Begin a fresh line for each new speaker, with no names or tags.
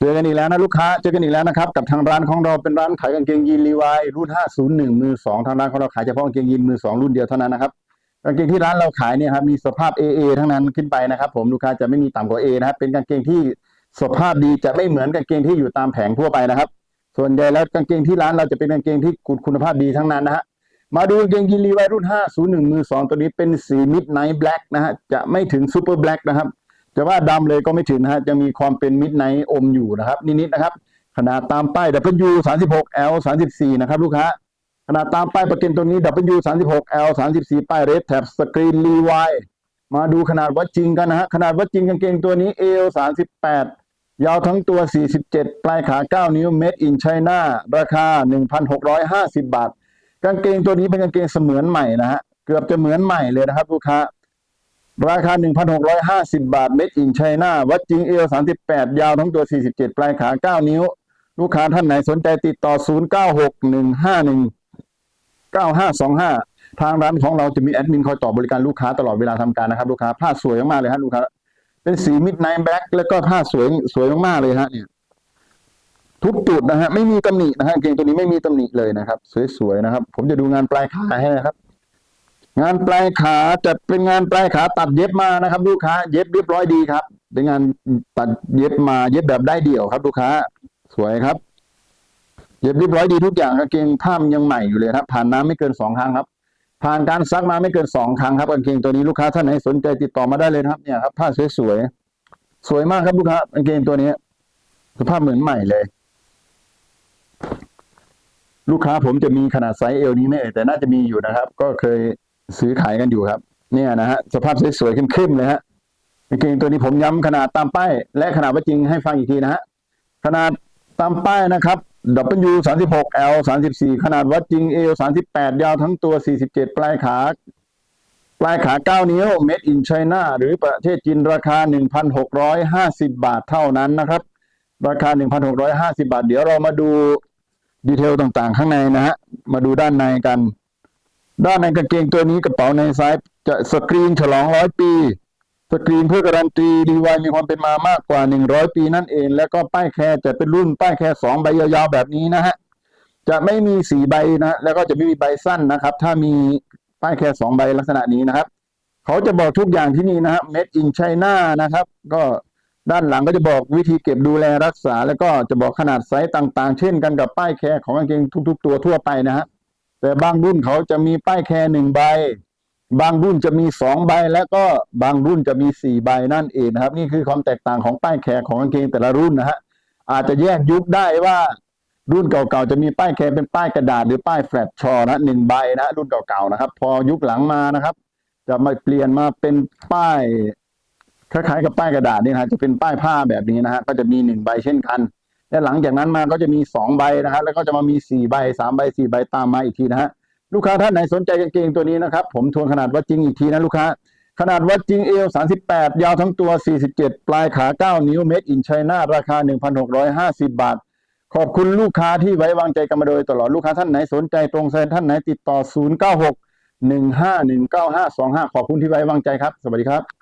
เจอกันอีกแล้วนะลูกค้า เจอกันอีกแล้วนะครับกับทางร้านของเราเป็นร้านขายกางเกงยีนรีวายรุ่น 501 มือ 2 ทางร้านของเราขายเฉพาะกางเกงยีนมือ 2 รุ่นเดียวเท่านั้นนะครับกางเกงที่ร้านเราขายเนี่ยครับมีสภาพ AA ทั้งนั้นขึ้นไปนะครับผมลูกค้าจะไม่มีต่ำกว่า A นะครับเป็นกางเกงที่สภาพดีจะไม่เหมือนกางเกงที่อยู่ตามแผงทั่วไปนะครับ ส่วนใหญ่แล้วกางเกงที่ร้านเราจะเป็นกางเกงที่คุณภาพดีทั้งนั้นนะฮะมาดูกางเกงยีนรีวายรุ่น 501 มือ 2 ตัวนี้เป็นสีมิดไนท์แบล็กนะฮะจะไม่ถึงซูเปอร์แบล็กนะครับ จะว่าดำเลยก็ไม่ถึงนะฮะจะมีความเป็นมิดไนท์อมอยู่นะครับนิดๆนะครับ ขนาดตามป้าย W 36 L 34นะครับลูกค้าขนาดตามป้ายประกันตัวนี้ W 36 L 34ป้ายเรดแท็บสกรีนรีวายมาดูขนาดวัดจริงกันนะฮะขนาดวัดจริงกางเกงตัวนี้ L 38ยาวทั้งตัว 47 ปลายขา 9 นิ้ว Made in China ราคา 1,650 บาท กางเกงตัวนี้เป็นกางเกงเสมือนใหม่นะฮะเกือบจะเหมือนใหม่เลยนะครับลูกค้า ราคา 1,650 บาท Made in China วัดจริง L 38 ยาวทั้งตัว 47 ปลายขา 9 นิ้ว ลูกค้าท่านไหนสนใจติดต่อ 0961519525 ทางร้านของเราจะมีแอดมินคอยตอบบริการลูกค้าตลอดเวลาทำการนะครับลูกค้าผ้าสวยมากๆเลยฮะลูกค้า เป็นสีมิดไนท์แบล็กแล้วก็ผ้าสวยสวยมากๆเลยฮะเนี่ยทุกจุดนะฮะไม่มีตำหนินะฮะเกงตัวนี้ไม่มีตำหนิเลยนะครับ สวยๆนะครับ ผมจะดูงานปลายขาให้นะครับ งานปลายขาจะเป็นงานปลายขาตัดเย็บมานะครับ ลูกค้า เย็บเรียบร้อยดีครับ เป็นงานตัดเย็บมาเย็บแบบได้เดี่ยวครับ ลูกค้า สวยครับ เย็บเรียบร้อยดีทุกอย่างกางเกงผ้ามันยังใหม่อยู่เลยครับ ผ่านน้ำไม่เกินสองครั้งครับ ผ่านการซักมาไม่เกินสองครั้งครับกางเกงตัวนี้ลูกค้าท่านไหนสนใจติดต่อมาได้เลยครับเนี่ยครับผ้าสวยๆสวยมากครับลูกค้ากางเกงตัวนี้สภาพเหมือนใหม่เลยลูกค้าผมจะมีขนาดไซส์เอวนี้ไม่เอ่ยแต่น่าจะมีอยู่นะครับ ก็เคย ซื้อขายกันอยู่ครับ เนี่ยนะฮะสภาพสวยๆเข้มๆเลยฮะกางเกงตัวนี้ผมย้ำขนาดตามป้ายและขนาดว่าจริงให้ฟังอีกทีนะฮะขนาดตามป้ายนะครับ W 36 L 34ขนาดวัดจริง L 38 ยาวทั้งตัว 47 ปลายขา ปลายขา 9 นิ้ว Made in China หรือประเทศจีนราคา 1,650 บาทเท่านั้นนะครับ ราคา 1,650 บาท เดี๋ยวเรามาดูดีเทลต่างๆ ข้างในนะฮะ มาดูด้านในกัน ด้านในกางเกงตัวนี้กระเป๋าในซ้ายจะสกรีนฉลองร้อยปี สกรีนเพื่อการันตีดีวายมีความเป็นมามากกว่า 100 ปีนั่นเอง แล้วก็ป้ายแคร์จะเป็นรุ่นป้ายแคร์สองใบยาวๆแบบนี้นะฮะจะไม่มีสีใบนะแล้วก็จะไม่มีใบสั้นนะครับ ถ้ามีป้ายแคร์สองใบลักษณะนี้นะครับ เขาจะบอกทุกอย่างที่นี่นะฮะ made in China นะครับ ก็ด้านหลังก็จะบอกวิธีเก็บดูแลรักษา แล้วก็จะบอกขนาดไซส์ต่างๆ เช่นกันกับป้ายแคร์ของกางเกงทุก ๆ ตัวทั่วไปนะฮะ แต่บางรุ่นเขาจะมีป้ายแคร์หนึ่งใบ บางรุ่นจะมีสองใบ แล้วก็บางรุ่นจะมีสี่ใบนั่นเองนะครับ นี่คือความแตกต่างของป้ายแคร์ของกางเกงแต่ละรุ่นนะฮะอาจจะแยกยุคได้ว่ารุ่นเก่าๆจะมีป้ายแคร์เป็นป้ายกระดาษหรือป้ายแฟลตชอนะหนึ่งใบนะรุ่นเก่าๆนะครับ พอยุคหลังมานะครับ จะมาเปลี่ยนมาเป็นป้ายคล้ายๆกับป้ายกระดาษนี่นะจะเป็นป้ายผ้าแบบนี้นะฮะก็จะมีหนึ่งใบเช่นกัน และหลังจากนั้นมาก็จะมีสองใบนะฮะแล้วก็จะมามีสี่ใบสามใบสี่ใบตามมาอีกทีนะฮะลูกค้าท่านไหนสนใจกางเกงตัวนี้นะครับ ผมทวนขนาดวัดจริงอีกทีนะลูกค้า ขนาดวัดจริงเอว 38 ยาวทั้งตัว 47 ปลายขา 9 นิ้วเมดอินไชน่าราคา 1,650 บาท ขอบคุณลูกค้าที่ไว้วางใจกันมาโดยตลอดลูกค้าท่านไหนสนใจตรงใจท่านไหนติดต่อ 096 1519525 ขอบคุณที่ไว้วางใจครับ สวัสดีครับ